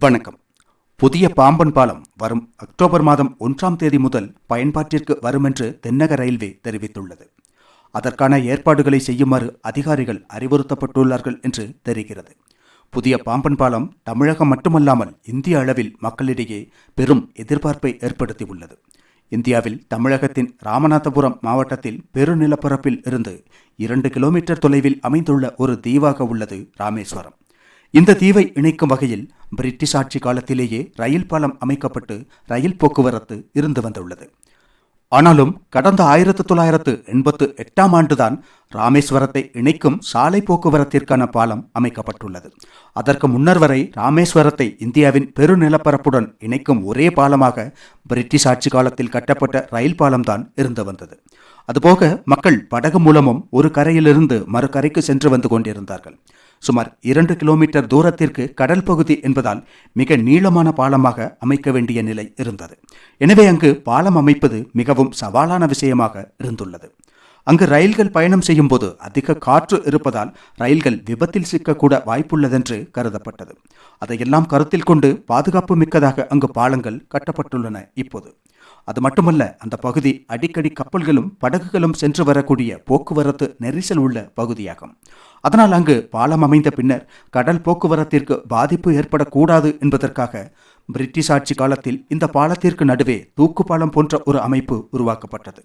வணக்கம். புதிய பாம்பன் பாலம் வரும் அக்டோபர் மாதம் ஒன்றாம் தேதி முதல் பயன்பாட்டிற்கு வரும் என்று தென்னக ரயில்வே தெரிவித்துள்ளது. அதற்கான ஏற்பாடுகளை செய்யுமாறு அதிகாரிகள் அறிவுறுத்தப்பட்டுள்ளார்கள் என்று தெரிகிறது. புதிய பாம்பன் பாலம் தமிழகம் மட்டுமல்லாமல் இந்திய அளவில் மக்களிடையே பெரும் எதிர்பார்ப்பை ஏற்படுத்தியுள்ளது. இந்தியாவில் தமிழகத்தின் ராமநாதபுரம் மாவட்டத்தில் பெருநிலப்பரப்பில் இருந்து இரண்டு கிலோமீட்டர் தொலைவில் அமைந்துள்ள ஒரு தீவாக உள்ளது ராமேஸ்வரம். இந்த தீவை இணைக்கும் வகையில் பிரிட்டிஷ் ஆட்சி காலத்திலேயே ரயில் பாலம் அமைக்கப்பட்டு ரயில் போக்குவரத்து இருந்து வந்துள்ளது. ஆனாலும் கடந்த ஆயிரத்து தொள்ளாயிரத்து எண்பத்து எட்டாம் ஆண்டுதான் ராமேஸ்வரத்தை இணைக்கும் சாலை போக்குவரத்திற்கான பாலம் அமைக்கப்பட்டுள்ளது. அதற்கு முன்னர் வரை ராமேஸ்வரத்தை இந்தியாவின் பெருநிலப்பரப்புடன் இணைக்கும் ஒரே பாலமாக பிரிட்டிஷ் ஆட்சி காலத்தில் கட்டப்பட்ட ரயில் பாலம்தான் இருந்து வந்தது. அதுபோக மக்கள் படகு மூலமும் ஒரு கரையிலிருந்து மறு கரைக்கு சென்று வந்து கொண்டிருந்தார்கள். சுமார் இரண்டு கிலோமீட்டர் தூரத்திற்கு கடல் பகுதி என்பதால் மிக நீளமான பாலமாக அமைக்க வேண்டிய நிலை இருந்தது. எனவே அங்கு பாலம் அமைப்பது மிகவும் சவாலான விஷயமாக இருந்துள்ளது. அங்கு ரயில்கள் பயணம் செய்யும்போது அதிக காற்று இருப்பதால் ரயில்கள் விபத்தில் சிக்கக்கூட வாய்ப்புள்ளதென்று கருதப்பட்டது. அதையெல்லாம் கருத்தில் கொண்டு பாதுகாப்பு மிக்கதாக அங்கு பாலங்கள் கட்டப்பட்டுள்ளன இப்போது. அது மட்டுமல்ல அந்த பகுதி அடிக்கடி கப்பல்களும் படகுகளும் சென்று வரக்கூடிய போக்குவரத்து நெரிசல் உள்ள பகுதியாகும். அதனால் அங்கு பாலம் அமைந்த பின்னர் கடல் போக்குவரத்திற்கு பாதிப்பு ஏற்படக்கூடாது என்பதற்காக பிரிட்டிஷ் ஆட்சி காலத்தில் இந்த பாலத்திற்கு நடுவே தூக்கு பாலம் போன்ற ஒரு அமைப்பு உருவாக்கப்பட்டது.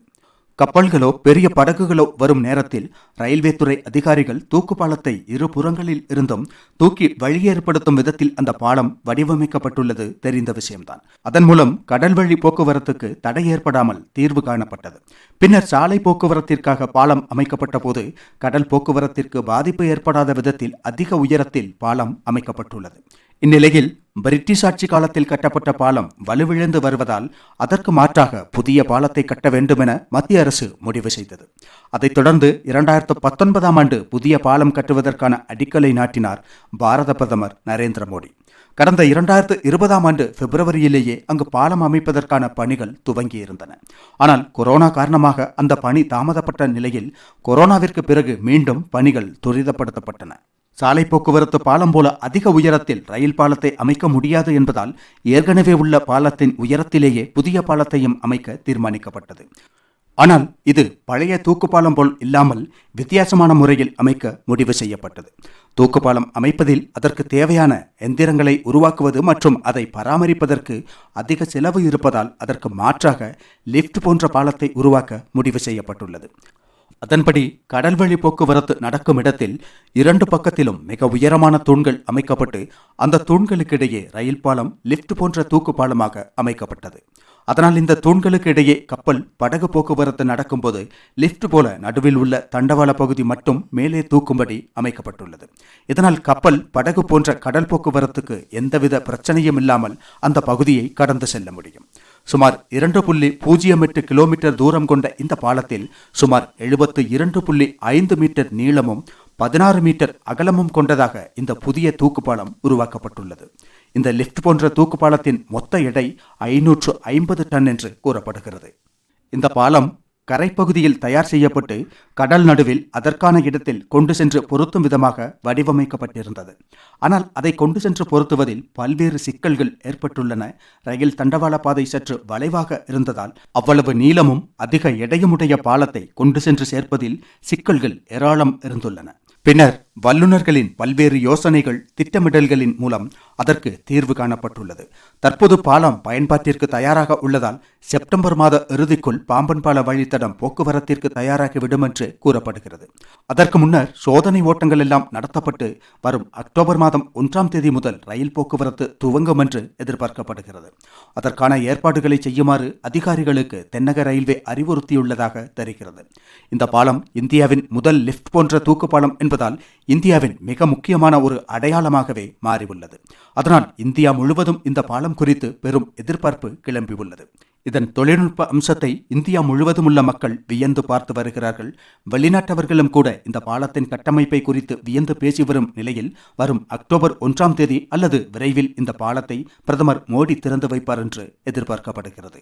கப்பல்களோ பெரிய படகுகளோ வரும் நேரத்தில் ரயில்வே துறை அதிகாரிகள் தூக்கு பாலத்தை இரு புறங்களில் இருந்தும் தூக்கி வழி ஏற்படுத்தும் விதத்தில் அந்த பாலம் வடிவமைக்கப்பட்டுள்ளது தெரிந்த விஷயம்தான். அதன் மூலம் கடல் வழி போக்குவரத்துக்கு தடை ஏற்படாமல் தீர்வு காணப்பட்டது. பின்னர் சாலை போக்குவரத்திற்காக பாலம் அமைக்கப்பட்ட போது கடல் போக்குவரத்திற்கு பாதிப்பு ஏற்படாத விதத்தில் அதிக உயரத்தில் பாலம் அமைக்கப்பட்டுள்ளது. இந்நிலையில் பிரிட்டிஷ் ஆட்சி காலத்தில் கட்டப்பட்ட பாலம் வலுவிழந்து வருவதால் அதற்கு மாற்றாக புதிய பாலத்தை கட்ட வேண்டுமென மத்திய அரசு முடிவு செய்தது. அதைத் தொடர்ந்து இரண்டாயிரத்து பத்தொன்பதாம் ஆண்டு புதிய பாலம் கட்டுவதற்கான அடிக்கலை நாட்டினார் பாரத பிரதமர் நரேந்திர மோடி. கடந்த இரண்டாயிரத்து இருபதாம் ஆண்டு பிப்ரவரியிலேயே அங்கு பாலம் அமைப்பதற்கான பணிகள் துவங்கியிருந்தன. ஆனால் கொரோனா காரணமாக அந்த பணி தாமதப்பட்ட நிலையில் கொரோனாவிற்கு பிறகு மீண்டும் பணிகள் துரிதப்படுத்தப்பட்டன. சாலை போக்குவரத்து பாலம் போல அதிக உயரத்தில் ரயில் பாலத்தை அமைக்க முடியாது என்பதால் ஏற்கனவே உள்ள பாலத்தின் உயரத்திலேயே புதிய பாலத்தையும் அமைக்க தீர்மானிக்கப்பட்டது. ஆனால் இது பழைய தூக்குப்பாலம் போல் இல்லாமல் வித்தியாசமான முறையில் அமைக்க முடிவு செய்யப்பட்டது. தூக்குப்பாலம் அமைப்பதில் அதற்கு தேவையான எந்திரங்களை உருவாக்குவது மற்றும் அதை பராமரிப்பதற்கு அதிக செலவு இருப்பதால் அதற்கு மாற்றாக லிஃப்ட் போன்ற பாலத்தை உருவாக்க முடிவு செய்யப்பட்டுள்ளது. அதன்படி கடல் வழி போக்குவரத்து நடக்கும் இடத்தில் இரண்டு பக்கத்திலும் மிக உயரமான தூண்கள் அமைக்கப்பட்டு அந்த தூண்களுக்கிடையே ரயில் பாலம் லிப்ட் போன்ற தூக்கு பாலமாக அமைக்கப்பட்டது. அதனால் இந்த தூண்களுக்கு இடையே கப்பல் படகு போக்குவரத்து நடக்கும்போது லிப்ட் போல நடுவில் உள்ள தண்டவாள பகுதி மட்டும் மேலே தூக்கும்படி அமைக்கப்பட்டுள்ளது. இதனால் கப்பல் படகு போன்ற கடல் போக்குவரத்துக்கு எந்தவித பிரச்சனையும் இல்லாமல் அந்த பகுதியை கடந்து செல்ல முடியும். சுமார் இரண்டு புள்ளி பூஜ்ஜியம் எட்டு கிலோமீட்டர் தூரம் கொண்ட இந்த பாலத்தில் சுமார் எழுபத்து இரண்டு புள்ளி ஐந்து மீட்டர் நீளமும் பதினாறு மீட்டர் அகலமும் கொண்டதாக இந்த புதிய தூக்கு பாலம் உருவாக்கப்பட்டுள்ளது. இந்த லிஃப்ட் போன்ற தூக்கு பாலத்தின் மொத்த எடை ஐநூற்று ஐம்பது டன் என்று கூறப்படுகிறது. இந்த பாலம் கரைப்பகுதியில் தயார் செய்யப்பட்டு கடல் நடுவில் அதற்கான இடத்தில் கொண்டு சென்று பொருத்தும் விதமாக வடிவமைக்கப்பட்டிருந்தது. ஆனால் அதை கொண்டு சென்று பொருத்துவதில் பல்வேறு சிக்கல்கள் ஏற்பட்டுள்ளன. ரயில் தண்டவாள பாதை சற்று வளைவாக இருந்ததால் அவ்வளவு நீளமும் அதிக எடையுமுடைய பாலத்தை கொண்டு சென்று சேர்ப்பதில் சிக்கல்கள் ஏராளம் இருந்துள்ளன. பின்னர் வல்லுநர்களின் பல்வேறு யோசனைகள் திட்டமிடல்களின் மூலம் அதற்கு தீர்வு காணப்பட்டுள்ளது. தற்போது பாலம் பயன்பாட்டிற்கு தயாராக உள்ளதால் செப்டம்பர் மாத இறுதிக்குள் பாம்பன் பால வழித்தடம் போக்குவரத்திற்கு தயாராகிவிடும் என்று கூறப்படுகிறது. அதற்கு முன்னர் சோதனை ஓட்டங்கள் எல்லாம் நடத்தப்பட்டு வரும் அக்டோபர் மாதம் ஒன்றாம் தேதி முதல் ரயில் போக்குவரத்து துவங்கும் என்று எதிர்பார்க்கப்படுகிறது. அதற்கான ஏற்பாடுகளை செய்யுமாறு அதிகாரிகளுக்கு தென்னக ரயில்வே அறிவுறுத்தியுள்ளதாக தெரிகிறது. இந்த பாலம் இந்தியாவின் முதல் லிப்ட் போன்ற தூக்கு பாலம் என்பதால் இந்தியாவின் மிக முக்கியமான ஒரு அடையாளமாகவே மாறியுள்ளது. அதனால் இந்தியா முழுவதும் இந்த பாலம் குறித்து பெரும் எதிர்பார்ப்பு கிளம்பியுள்ளது. இதன் தொழில்நுட்ப அம்சத்தை இந்தியா முழுவதும் உள்ள மக்கள் வியந்து பார்த்து வருகிறார்கள். வெளிநாட்டவர்களும் கூட இந்த பாலத்தின் கட்டமைப்பை குறித்து வியந்து பேசி வரும் நிலையில் வரும் அக்டோபர் ஒன்றாம் தேதி அல்லது விரைவில் இந்த பாலத்தை பிரதமர் மோடி திறந்து வைப்பார் என்று எதிர்பார்க்கப்படுகிறது.